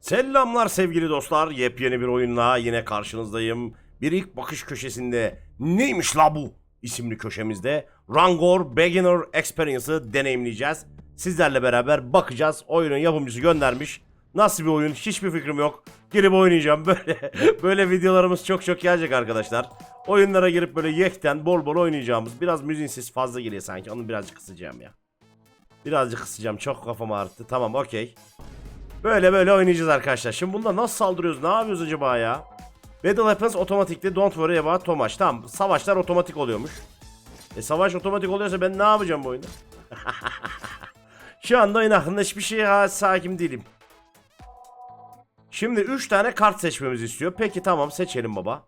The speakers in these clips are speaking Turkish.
Selamlar sevgili dostlar. Yepyeni bir oyunla yine karşınızdayım. Bir ilk bakış köşesinde neymiş la bu isimli köşemizde Rangor Beginner Experience'ı deneyimleyeceğiz. Sizlerle beraber bakacağız. Oyunun yapımcısı göndermiş. Nasıl bir oyun hiçbir fikrim yok. Girip oynayacağım. Böyle böyle videolarımız çok çok gelecek arkadaşlar. Oyunlara girip böyle yekten bol bol oynayacağımız. Biraz müziğin fazla geliyor sanki. Onu birazcık kısacağım ya. Birazcık kısacağım. Çok kafam ağrıttı. Tamam okey. Böyle böyle oynayacağız arkadaşlar. Şimdi bunda nasıl saldırıyoruz? Ne yapıyoruz acaba ya? Battle happens otomatikli. Don't worry about much. Tamam. Savaşlar otomatik oluyormuş. E savaş otomatik oluyorsa ben ne yapacağım bu oyunda? Şu anda oyun hakkında hiçbir şeye ha- hakim değilim. Şimdi 3 tane kart seçmemizi istiyor. Peki tamam seçelim baba.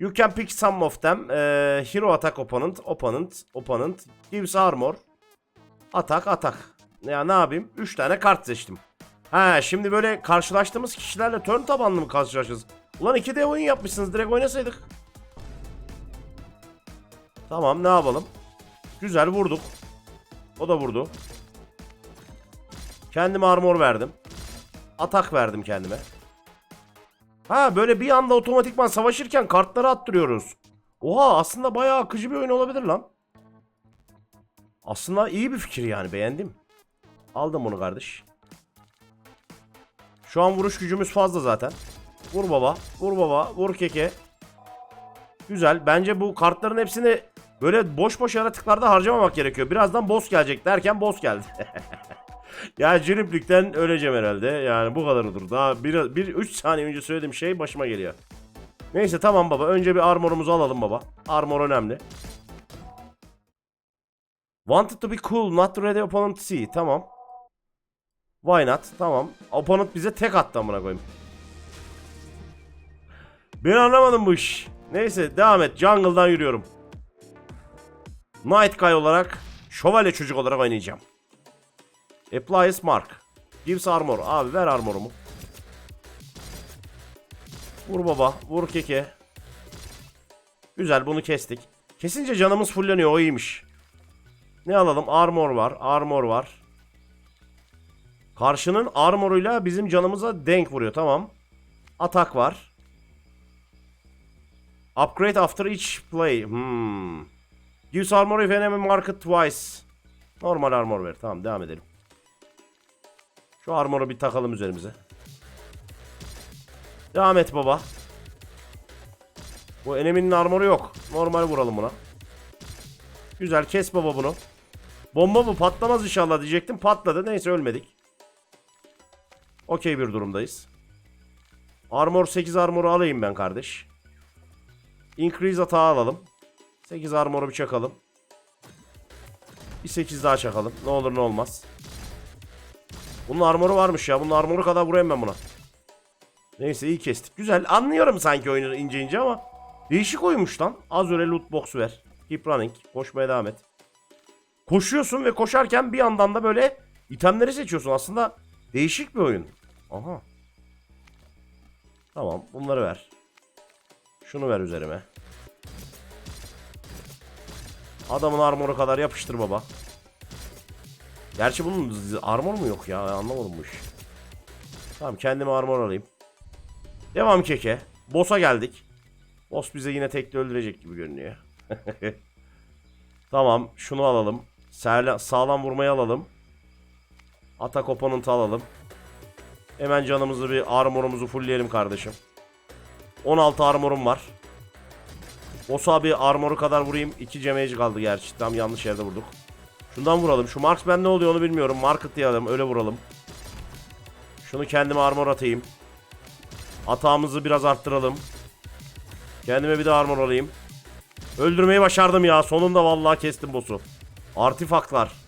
You can pick some of them. Ee, hero attack opponent, opponent, opponent. Gives armor. Atak, atak. Ya ne yapayım? 3 tane kart seçtim. Ha şimdi böyle karşılaştığımız kişilerle turn tabanlı mı karşılaşacağız? Ulan 2D oyun yapmışsınız direkt oynasaydık. Tamam ne yapalım? Güzel vurduk. O da vurdu. Kendime armor verdim. Atak verdim kendime. Ha böyle bir anda otomatikman savaşırken kartları attırıyoruz. Oha aslında bayağı akıcı bir oyun olabilir lan. Aslında iyi bir fikir yani beğendim. Aldım bunu kardeş. Şu an vuruş gücümüz fazla zaten. Vur baba, vur baba, vur keke. Güzel. Bence bu kartların hepsini böyle boş boş yaratıklarda harcamamak gerekiyor. Birazdan boss gelecek derken boss geldi. ya ciriplikten öleceğim herhalde. Yani bu kadarıdır. Daha bir, bir 3 saniye önce söylediğim şey başıma geliyor. Neyse tamam baba. Önce bir armorumuzu alalım baba. Armor önemli. Wanted to be cool, not ready opponent see. Tamam. Why not? Tamam. Opponent bize tek attı amına koyayım. Ben anlamadım bu iş. Neyse devam et. Jungle'dan yürüyorum. Night Guy olarak, şövalye çocuk olarak oynayacağım. Applies Mark. Gives armor. Abi ver armorumu. Vur baba. Vur keke. Güzel bunu kestik. Kesince canımız fulleniyor. O iyiymiş. Ne alalım? Armor var. Armor var. Karşının armoruyla bizim canımıza denk vuruyor. Tamam. Atak var. Upgrade after each play. Hmm. Gives armor if enemy market twice. Normal armor ver. Tamam devam edelim. Şu armoru bir takalım üzerimize. Devam et baba. Bu eneminin armoru yok. Normal vuralım buna. Güzel kes baba bunu. Bomba bu patlamaz inşallah diyecektim. Patladı. Neyse ölmedik. Okey bir durumdayız. Armor 8 armoru alayım ben kardeş. Increase atağı alalım. 8 armoru bir çakalım. Bir 8 daha çakalım. Ne olur ne olmaz. Bunun armoru varmış ya. Bunun armoru kadar vurayım ben buna. Neyse iyi kestik. Güzel. Anlıyorum sanki oyunu ince ince ama değişik oyunmuş lan. Az öyle loot box ver. Keep running. Koşmaya devam et. Koşuyorsun ve koşarken bir yandan da böyle itemleri seçiyorsun. Aslında değişik bir oyun. Aha. Tamam bunları ver. Şunu ver üzerime. Adamın armoru kadar yapıştır baba. Gerçi bunun armor mu yok ya anlamadım bu işi. Tamam kendime armor alayım. Devam keke. Boss'a geldik. Boss bize yine tekli öldürecek gibi görünüyor. tamam şunu alalım. Serla- sağlam vurmayı alalım. Atak opponent'ı alalım. Hemen canımızı bir armorumuzu fullleyelim kardeşim. 16 armorum var. Boss'a bir armoru kadar vurayım. 2 damage kaldı gerçi. Tam yanlış yerde vurduk. Şundan vuralım. Şu marksman ne oluyor onu bilmiyorum. Market diyelim. Öyle vuralım. Şunu kendime armor atayım. Atağımızı biraz arttıralım. Kendime bir de armor alayım. Öldürmeyi başardım ya. Sonunda vallahi kestim boss'u. Artifaktlar.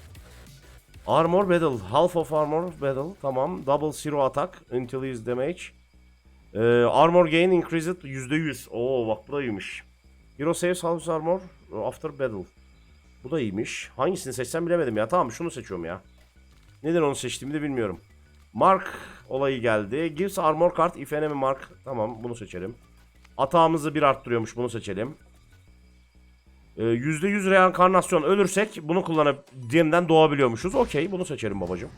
Armor battle. Half of armor battle. Tamam. Double zero attack until is damage. Ee, armor gain increased %100. Oo bak bu da iyiymiş. Hero saves half armor after battle. Bu da iyiymiş. Hangisini seçsem bilemedim ya. Tamam şunu seçiyorum ya. Neden onu seçtiğimi de bilmiyorum. Mark olayı geldi. Gives armor card if enemy mark. Tamam bunu seçelim. Atağımızı bir arttırıyormuş bunu seçelim. Ee, %100 reenkarnasyon ölürsek bunu kullanıp yeniden doğabiliyormuşuz. Okey bunu seçelim babacım.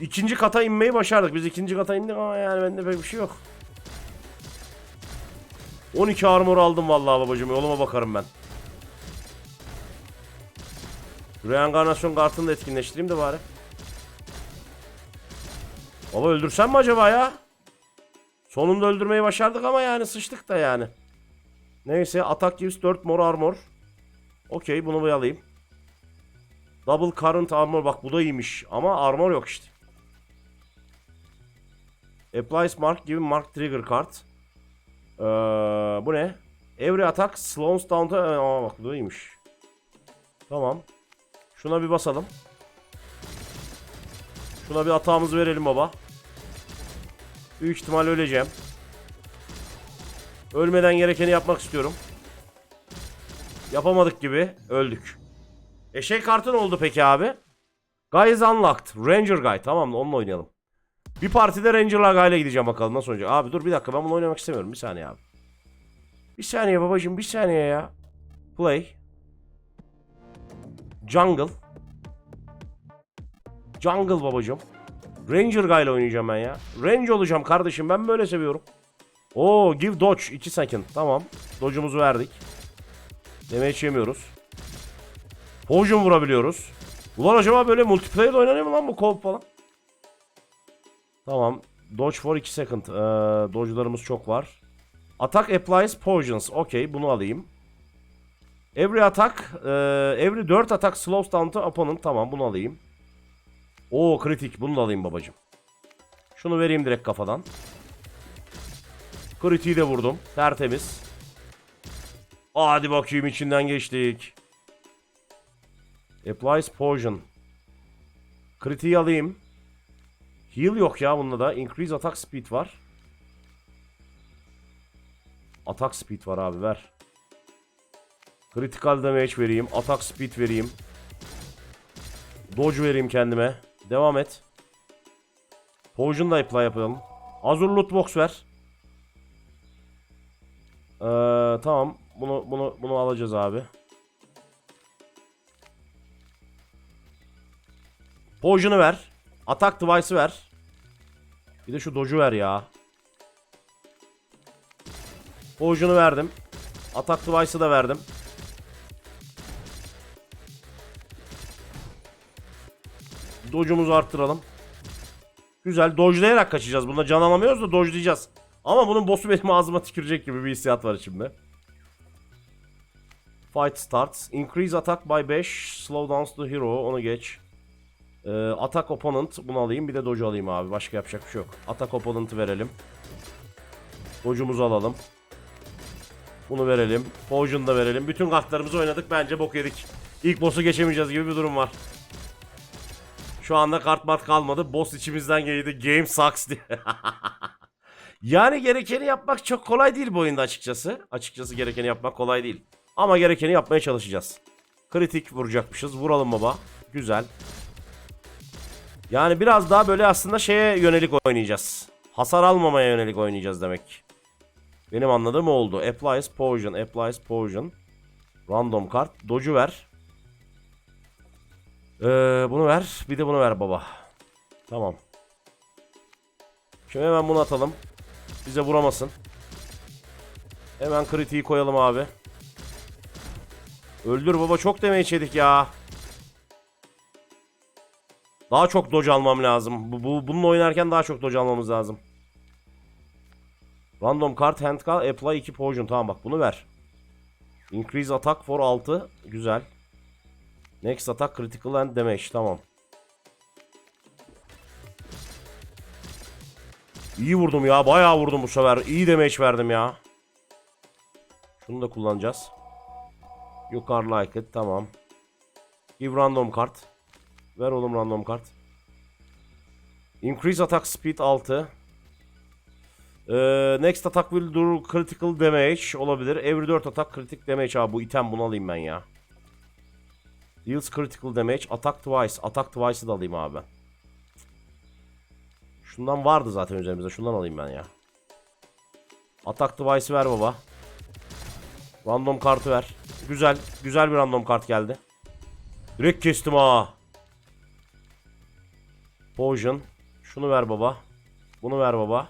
ikinci kata inmeyi başardık. Biz ikinci kata indik ama yani bende pek bir şey yok. 12 armor aldım vallahi babacığım. Yoluma bakarım ben. Reenkarnasyon kartını da etkinleştireyim de bari. Baba öldürsem mi acaba ya? Sonunda öldürmeyi başardık ama yani sıçtık da yani. Neyse atak gives 4 more armor. Okey bunu bir alayım. Double current armor bak bu da iyiymiş ama armor yok işte. Applies mark give mark trigger card. Ee, bu ne? Every attack slows down to... Aa bak bu da iyiymiş. Tamam. Şuna bir basalım. Şuna bir atağımızı verelim baba. Büyük ihtimal öleceğim. Ölmeden gerekeni yapmak istiyorum. Yapamadık gibi öldük. E şey kartı ne oldu peki abi? Guy is unlocked. Ranger Guy. Tamam onunla oynayalım. Bir partide Ranger'la Guy'la gideceğim bakalım nasıl olacak. Abi dur bir dakika ben bunu oynamak istemiyorum. Bir saniye abi. Bir saniye babacığım bir saniye ya. Play. Jungle. Jungle babacığım. Ranger Guy'la oynayacağım ben ya. Range olacağım kardeşim ben böyle seviyorum. Oo give dodge 2 second. Tamam. Dodge'umuzu verdik. Damage yemiyoruz. Potion vurabiliyoruz. Ulan acaba böyle multiplayer oynanıyor mu lan bu co falan? Tamam. Dodge for 2 second. Ee, dodge'larımız çok var. Attack applies potions. Okey bunu alayım. Every attack, e, every 4 attack slows down to opponent. Tamam bunu alayım. Oo kritik bunu da alayım babacım. Şunu vereyim direkt kafadan. Kritiği de vurdum. Tertemiz. Hadi bakayım içinden geçtik. Applies poison. Kritiği alayım. Heal yok ya bunda da. Increase attack speed var. Attack speed var abi ver. Critical damage vereyim. Attack speed vereyim. Dodge vereyim kendime. Devam et. Poison da apply yapalım. Azur loot box ver. Ee, tamam. Bunu bunu bunu alacağız abi. Potion'u ver. Attack device'ı ver. Bir de şu dodge'u ver ya. Potion'u verdim. Attack device'ı da verdim. Dodge'umuzu arttıralım. Güzel. Dodge'layarak kaçacağız. Bunda can alamıyoruz da dodge'layacağız. Ama bunun boss'u benim ağzıma tükürecek gibi bir hissiyat var içimde. Fight starts. Increase attack by 5. Slow down the hero. Onu geç. Ee, attack opponent. Bunu alayım. Bir de dodge alayım abi. Başka yapacak bir şey yok. Attack opponent'ı verelim. Dodge'umuzu alalım. Bunu verelim. Potion'u da verelim. Bütün kartlarımızı oynadık. Bence bok yedik. İlk boss'u geçemeyeceğiz gibi bir durum var. Şu anda kart mart kalmadı. Boss içimizden geldi. Game sucks diye. yani gerekeni yapmak çok kolay değil bu oyunda açıkçası. Açıkçası gerekeni yapmak kolay değil. Ama gerekeni yapmaya çalışacağız. Kritik vuracakmışız. Vuralım baba. Güzel. Yani biraz daha böyle aslında şeye yönelik oynayacağız. Hasar almamaya yönelik oynayacağız demek. Benim anladığım oldu. Applies Poison. Applies Poison. Random kart. Dodge'u ver. Ee, bunu ver. Bir de bunu ver baba. Tamam. Şimdi hemen bunu atalım. Bize vuramasın. Hemen kritiği koyalım abi. Öldür baba çok damage yedik ya. Daha çok dodge almam lazım. Bu, bu, bununla oynarken daha çok dodge almamız lazım. Random card hand card apply 2 poison. Tamam bak bunu ver. Increase attack for 6. Güzel. Next attack critical and damage. Tamam. İyi vurdum ya. Bayağı vurdum bu sefer. İyi damage verdim ya. Şunu da kullanacağız. You are like it. Tamam. Give random card. Ver oğlum random card. Increase attack speed 6. Ee, next attack will do critical damage olabilir. Every 4 attack critical damage abi bu item bunu alayım ben ya. Deals critical damage. Attack twice. Attack twice'ı da alayım abi. Şundan vardı zaten üzerimizde. Şundan alayım ben ya. Attack device'ı ver baba. Random kartı ver. Güzel. Güzel bir random kart geldi. Direkt kestim ha. Poison. Şunu ver baba. Bunu ver baba.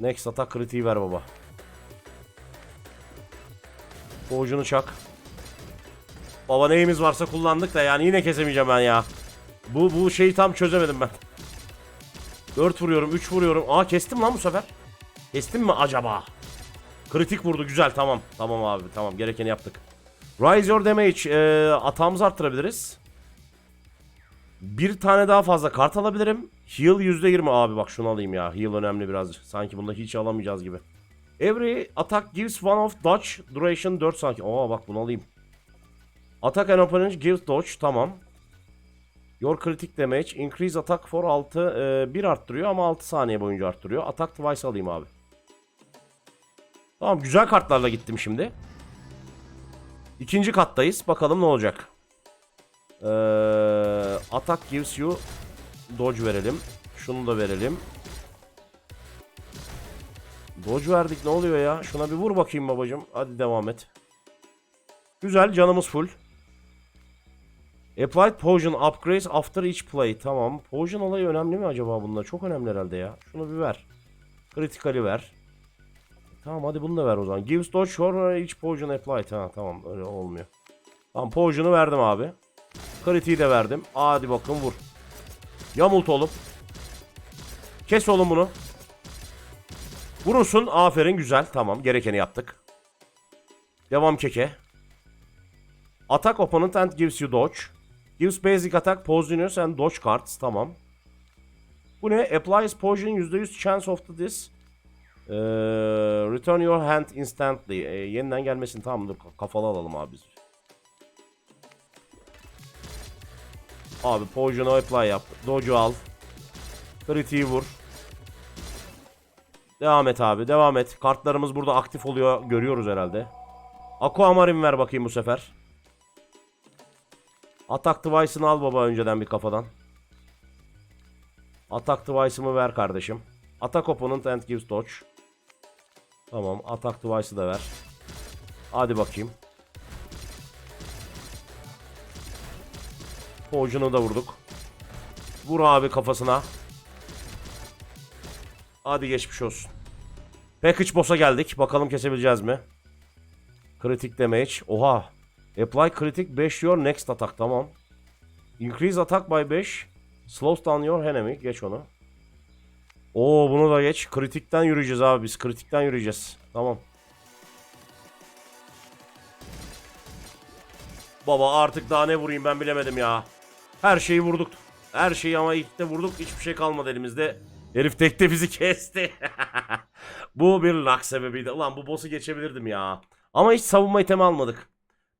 Next atak kritiği ver baba. Boğucunu çak. Baba neyimiz varsa kullandık da yani yine kesemeyeceğim ben ya. Bu bu şeyi tam çözemedim ben. 4 vuruyorum, 3 vuruyorum. Aa kestim lan bu sefer. Kestim mi acaba? Kritik vurdu güzel tamam. Tamam abi tamam gerekeni yaptık. Rise your damage e, atağımızı arttırabiliriz. Bir tane daha fazla kart alabilirim. Heal %20 abi bak şunu alayım ya. Heal önemli biraz. Sanki bunda hiç alamayacağız gibi. Every attack gives one of dodge duration 4 saniye. Aa bak bunu alayım. Attack and opponent gives dodge tamam. Your critic damage increase attack for 6 1 arttırıyor ama 6 saniye boyunca arttırıyor. Attack twice alayım abi. Tamam güzel kartlarla gittim şimdi. İkinci kattayız. Bakalım ne olacak. Ee, attack gives you dodge verelim. Şunu da verelim. Dodge verdik ne oluyor ya? Şuna bir vur bakayım babacım. Hadi devam et. Güzel canımız full. Applied potion upgrades after each play. Tamam. Potion olayı önemli mi acaba bunda? Çok önemli herhalde ya. Şunu bir ver. Kritikali ver. Tamam hadi bunu da ver o zaman. Gives dodge for each potion applied. Ha tamam öyle olmuyor. Tamam potion'u verdim abi. Kritiği de verdim. Hadi bakın vur. Yamult oğlum. Kes oğlum bunu. Vurursun. Aferin güzel. Tamam gerekeni yaptık. Devam keke. Attack opponent and gives you dodge. Gives basic attack, poisonous and dodge cards. Tamam. Bu ne? Applies poison %100 chance of the this. Ee, return your hand instantly. Ee, yeniden gelmesin. Tamam dur kafalı alalım abi biz. Abi poison'u apply yap. Dodge'u al. Critiği vur. Devam et abi devam et. Kartlarımız burada aktif oluyor. Görüyoruz herhalde. Aquamarine ver bakayım bu sefer. Attack device'ını al baba önceden bir kafadan. Attack device'ımı ver kardeşim. Attack opponent and gives dodge. Tamam attack device'ı da ver. Hadi bakayım. Potion'u da vurduk. Vur abi kafasına. Hadi geçmiş olsun. Package boss'a geldik. Bakalım kesebileceğiz mi? Kritik damage. Oha. Apply kritik 5 your next attack. Tamam. Increase attack by 5. Slows down your enemy. Geç onu. Oo bunu da geç. Kritikten yürüyeceğiz abi biz. Kritikten yürüyeceğiz. Tamam. Baba artık daha ne vurayım ben bilemedim ya. Her şeyi vurduk. Her şeyi ama ilk de vurduk. Hiçbir şey kalmadı elimizde. Herif tekte bizi kesti. bu bir lak sebebiydi. Ulan bu boss'u geçebilirdim ya. Ama hiç savunma itemi almadık.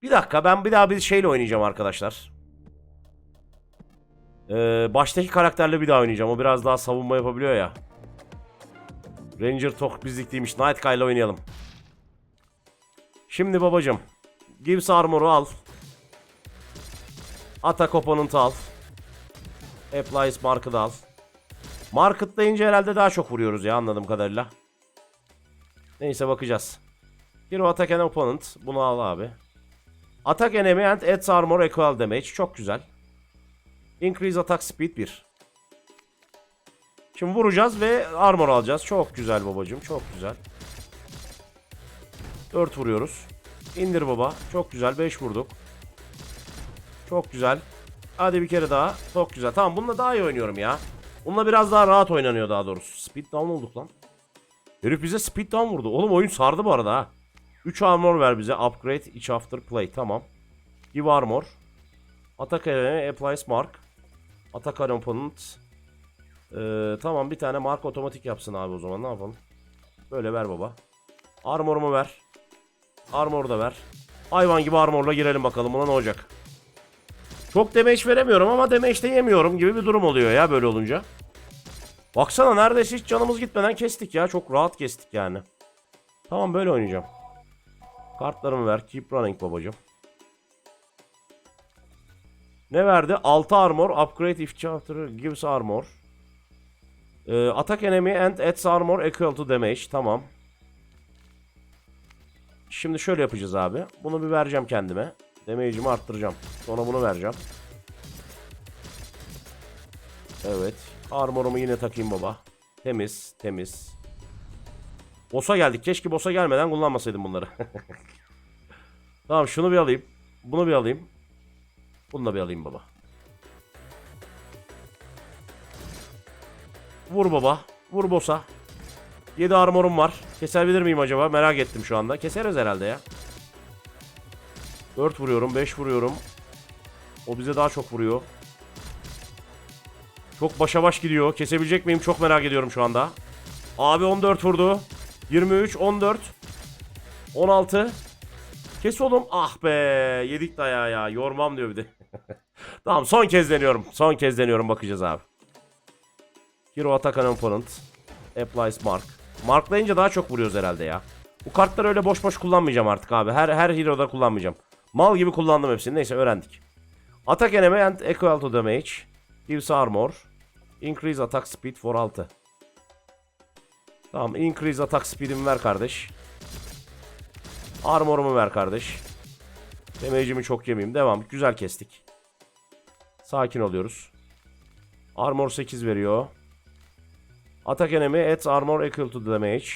Bir dakika ben bir daha bir şeyle oynayacağım arkadaşlar. Ee, baştaki karakterle bir daha oynayacağım. O biraz daha savunma yapabiliyor ya. Ranger Tok bizlikliymiş. Nightguy ile oynayalım. Şimdi babacım. Gibbs Armor'u al. Attack Opponent'ı al. Applies Mark'ı da al. Market deyince herhalde daha çok vuruyoruz ya anladığım kadarıyla. Neyse bakacağız. Hero Attack and Opponent. Bunu al abi. Attack enemy and adds armor equal damage. Çok güzel. Increase attack speed 1. Şimdi vuracağız ve armor alacağız. Çok güzel babacım. Çok güzel. 4 vuruyoruz. İndir baba. Çok güzel. 5 vurduk. Çok güzel. Hadi bir kere daha. Çok güzel. Tamam bununla daha iyi oynuyorum ya. Bununla biraz daha rahat oynanıyor daha doğrusu. Speed down olduk lan. Herif bize speed down vurdu. Oğlum oyun sardı bu arada ha. 3 armor ver bize. Upgrade each after play. Tamam. Give armor. Attack enemy applies mark. Attack an opponent. Ee, tamam bir tane mark otomatik yapsın abi o zaman ne yapalım. Böyle ver baba. Armorumu ver. Armor da ver. Hayvan gibi armorla girelim bakalım buna ne olacak. Çok damage veremiyorum ama damage de yemiyorum gibi bir durum oluyor ya böyle olunca. Baksana neredeyse hiç canımız gitmeden kestik ya. Çok rahat kestik yani. Tamam böyle oynayacağım. Kartlarımı ver. Keep running babacım. Ne verdi? 6 armor. Upgrade if chapter gives armor. Ee, attack enemy and adds armor equal to damage. Tamam. Şimdi şöyle yapacağız abi. Bunu bir vereceğim kendime. Damage'imi arttıracağım. Sonra bunu vereceğim. Evet. Armorumu yine takayım baba. Temiz, temiz. Boss'a geldik. Keşke boss'a gelmeden kullanmasaydım bunları. tamam şunu bir alayım. Bunu bir alayım. Bunu da bir alayım baba. Vur baba. Vur boss'a. 7 armorum var. Kesebilir miyim acaba? Merak ettim şu anda. Keseriz herhalde ya. 4 vuruyorum, 5 vuruyorum. O bize daha çok vuruyor. Çok başa baş gidiyor. Kesebilecek miyim? Çok merak ediyorum şu anda. Abi 14 vurdu. 23, 14. 16. Kes oğlum. Ah be. Yedik dayağı ya. Yormam diyor bir de. tamam son kez deniyorum. Son kez deniyorum. Bakacağız abi. Hero attack an opponent. Applies mark. Marklayınca daha çok vuruyoruz herhalde ya. Bu kartları öyle boş boş kullanmayacağım artık abi. Her her hero'da kullanmayacağım. Mal gibi kullandım hepsini. Neyse öğrendik. Attack enemy and equal to damage. Gives armor. Increase attack speed for 6. Tamam increase attack speed'imi ver kardeş. Armor'umu ver kardeş. Damage'imi çok yemeyeyim. Devam. Güzel kestik. Sakin oluyoruz. Armor 8 veriyor. Attack enemy adds armor equal to damage.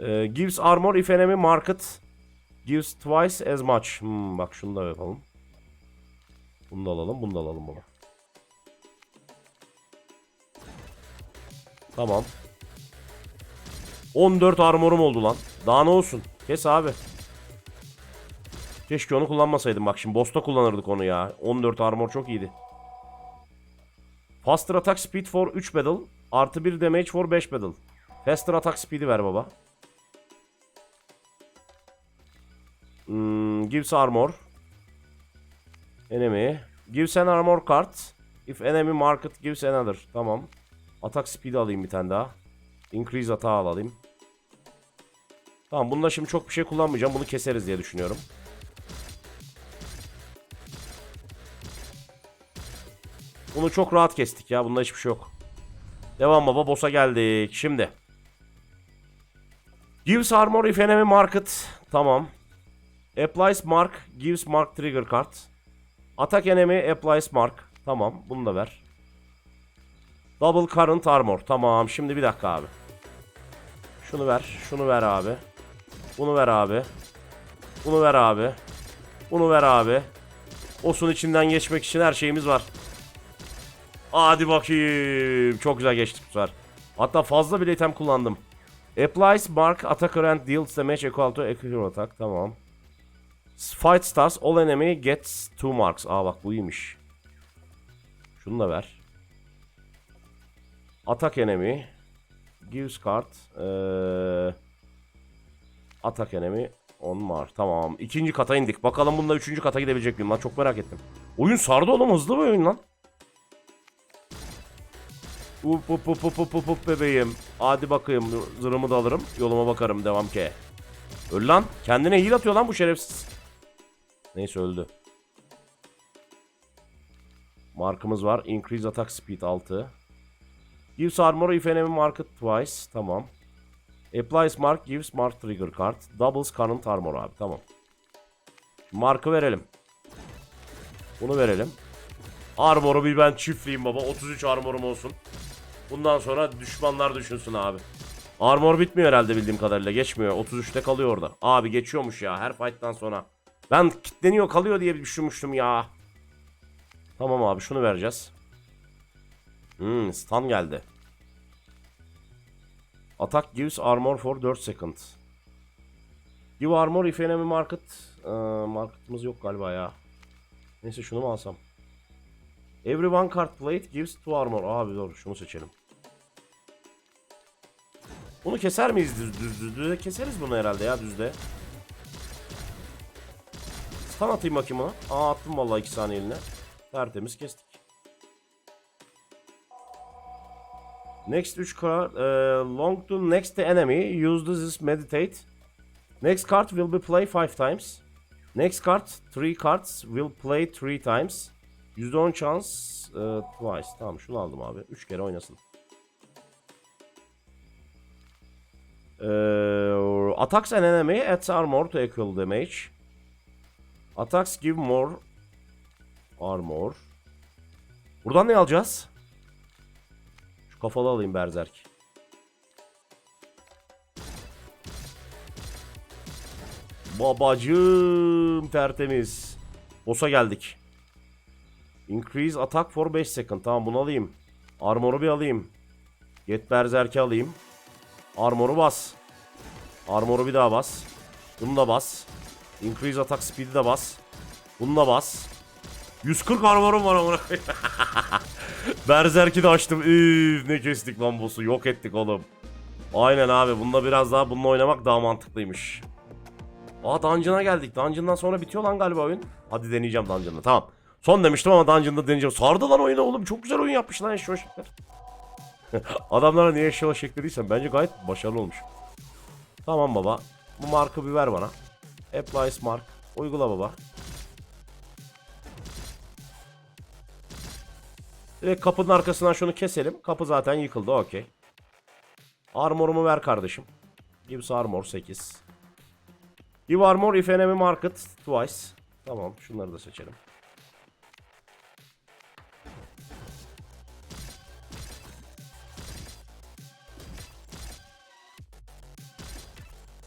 Ee, gives armor if enemy market gives twice as much. Hmm, bak şunu da yapalım. Bunu da alalım, bunu da alalım baba. Tamam. 14 armorum oldu lan. Daha ne olsun? Kes abi. Keşke onu kullanmasaydım bak şimdi. Boss'ta kullanırdık onu ya. 14 armor çok iyiydi. Faster attack speed for 3 battle. Artı 1 damage for 5 battle. Faster attack speed'i ver baba. Hmm, gives armor. Enemy. Gives an armor card. If enemy market gives another. Tamam. Atak speed alayım bir tane daha. Increase atağı alayım. Tamam bunda şimdi çok bir şey kullanmayacağım. Bunu keseriz diye düşünüyorum. Bunu çok rahat kestik ya. Bunda hiçbir şey yok. Devam baba. Boss'a geldik. Şimdi. Gives armor if enemy market. Tamam. Applies mark. Gives mark trigger card. Attack enemy applies mark. Tamam. Bunu da ver. Double current armor. Tamam. Şimdi bir dakika abi. Şunu ver. Şunu ver abi. Bunu ver abi. Bunu ver abi. Bunu ver abi. Osun içinden geçmek için her şeyimiz var. Hadi bakayım. Çok güzel geçtik bu sefer. Hatta fazla bile item kullandım. Applies mark attacker and deals damage equal to equal attack. Tamam. Fight stars all enemy gets 2 marks. Aa bak bu iyiymiş. Şunu da ver. Attack enemy gives card. Ee, attack enemy on mark. Tamam. İkinci kata indik. Bakalım bunda üçüncü kata gidebilecek miyim lan? Çok merak ettim. Oyun sardı oğlum. Hızlı bir oyun lan. Up up up up up up up bebeğim. Hadi bakayım. Zırhımı da alırım. Yoluma bakarım. Devam ki. Öl lan. Kendine heal atıyor lan bu şerefsiz. Neyse öldü. Markımız var. Increase attack speed 6. Gives armor if enemy market twice. Tamam. Applies mark gives mark trigger card. Doubles current armor abi. Tamam. Markı verelim. Bunu verelim. Armoru bir ben çiftleyeyim baba. 33 armorum olsun. Bundan sonra düşmanlar düşünsün abi. Armor bitmiyor herhalde bildiğim kadarıyla. Geçmiyor. 33'te kalıyor orada. Abi geçiyormuş ya her fight'tan sonra. Ben kitleniyor kalıyor diye düşünmüştüm ya. Tamam abi şunu vereceğiz. Hmm stun geldi. Attack gives armor for 4 second. Give armor if enemy market. Ee, marketımız yok galiba ya. Neyse şunu mu alsam? Every one card played gives 2 armor. Abi dur şunu seçelim. Bunu keser miyiz düz düz düz? Düzde keseriz bunu herhalde ya düzde. Stun atayım bakayım ona. Aa attım vallahi 2 saniye eline. Tertemiz kestik. Next 3 card. Uh, long to next enemy. Use this meditate. Next card will be play 5 times. Next card 3 cards will play 3 times. %10 chance uh, twice. Tamam şunu aldım abi. 3 kere oynasın. Uh, attacks an enemy adds armor to equal damage. Attacks give more armor. Buradan ne alacağız? Kafalı alayım Berzerk. Babacım tertemiz. Boss'a geldik. Increase attack for 5 second. Tamam bunu alayım. Armor'u bir alayım. Get Berzerk'i alayım. Armor'u bas. Armor'u bir daha bas. Bunu da bas. Increase attack speed'i de bas. Bunu da bas. 140 armorum var amına. Berzerk'i de açtım. Üf, ne kestik lan boss'u. Yok ettik oğlum. Aynen abi. Bunda biraz daha bununla oynamak daha mantıklıymış. Aa Dungeon'a geldik. Dungeon'dan sonra bitiyor lan galiba oyun. Hadi deneyeceğim Dungeon'da. Tamam. Son demiştim ama Dungeon'da deneyeceğim. Sardı lan oyunu oğlum. Çok güzel oyun yapmış lan eşya şekler. Adamlara niye eşya şekli değilsen bence gayet başarılı olmuş. Tamam baba. Bu markı bir ver bana. Applies mark. Uygula baba. Direkt kapının arkasından şunu keselim. Kapı zaten yıkıldı okey. Armor'umu ver kardeşim. Gibbs Armor 8. Give Armor if enemy market twice. Tamam şunları da seçelim.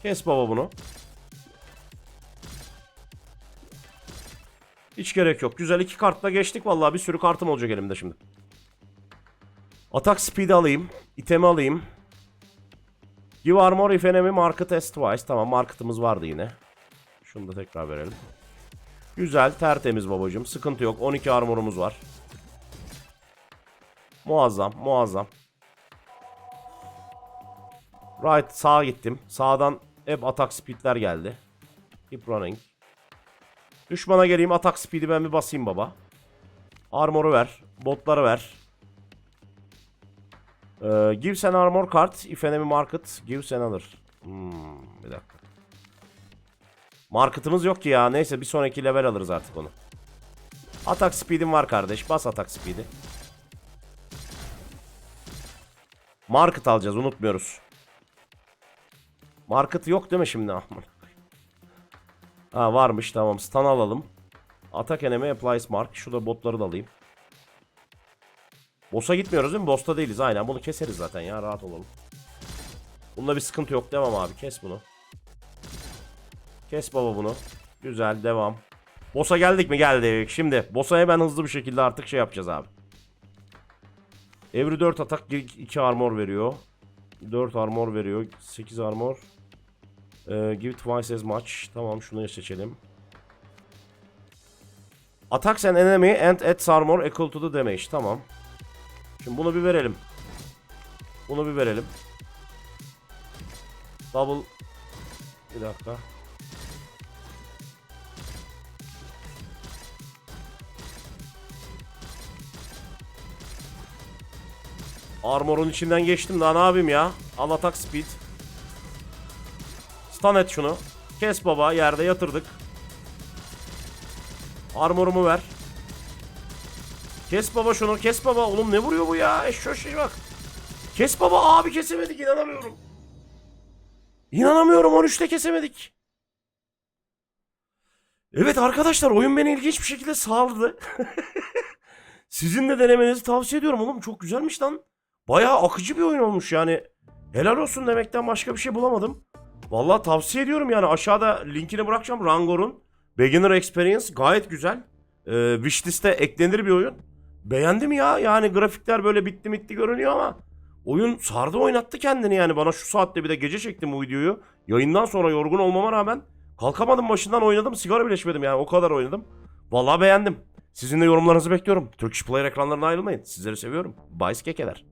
Kes baba bunu. Hiç gerek yok. Güzel iki kartla geçtik. Vallahi bir sürü kartım olacak elimde şimdi. Atak speed'i alayım. itemi alayım. Give armor if enemy market test twice. Tamam market'ımız vardı yine. Şunu da tekrar verelim. Güzel tertemiz babacım. Sıkıntı yok. 12 armorumuz var. Muazzam muazzam. Right sağa gittim. Sağdan hep atak speed'ler geldi. Keep running. Düşmana geleyim atak speed'i ben bir basayım baba. Armor'u ver. Botları ver. Ee, gives an armor card if enemy market gives another. Hmm, bir dakika. Market'ımız yok ki ya. Neyse bir sonraki level alırız artık onu. Atak speed'im var kardeş. Bas atak speed'i. Market alacağız unutmuyoruz. Market yok değil mi şimdi Ahmet? Ha varmış tamam. Stun alalım. Atak enemy applies mark. Şurada botları da alayım. Boss'a gitmiyoruz değil mi? Boss'ta değiliz aynen. Bunu keseriz zaten ya. Rahat olalım. Bunda bir sıkıntı yok. Devam abi. Kes bunu. Kes baba bunu. Güzel. Devam. Boss'a geldik mi? Geldik. Şimdi boss'a hemen hızlı bir şekilde artık şey yapacağız abi. Every 4 atak 2 armor veriyor. 4 armor veriyor. 8 armor. Ee, give twice as much. Tamam şunu seçelim. Attacks an enemy and adds armor equal to the damage. Tamam. Şimdi bunu bir verelim. Bunu bir verelim. Double. Bir dakika. Armor'un içinden geçtim daha ne yapayım ya? Al atak speed. Stun et şunu. Kes baba yerde yatırdık. Armorumu ver. Kes baba şunu kes baba. Oğlum ne vuruyor bu ya? Eşşoş şey bak. Kes baba abi kesemedik inanamıyorum. İnanamıyorum 13'te kesemedik. Evet arkadaşlar oyun beni ilginç bir şekilde sardı. Sizin de denemenizi tavsiye ediyorum oğlum. Çok güzelmiş lan. Bayağı akıcı bir oyun olmuş yani. Helal olsun demekten başka bir şey bulamadım. Vallahi tavsiye ediyorum yani aşağıda linkini bırakacağım Rangor'un. Beginner Experience gayet güzel. Ee, wishlist'e eklenir bir oyun. Beğendim ya yani grafikler böyle bitti bitti görünüyor ama oyun sardı oynattı kendini yani bana şu saatte bir de gece çektim bu videoyu. Yayından sonra yorgun olmama rağmen kalkamadım başından oynadım sigara bile içmedim yani o kadar oynadım. Vallahi beğendim. Sizin de yorumlarınızı bekliyorum. Turkish Player ekranlarına ayrılmayın. Sizleri seviyorum. Bye kekeler.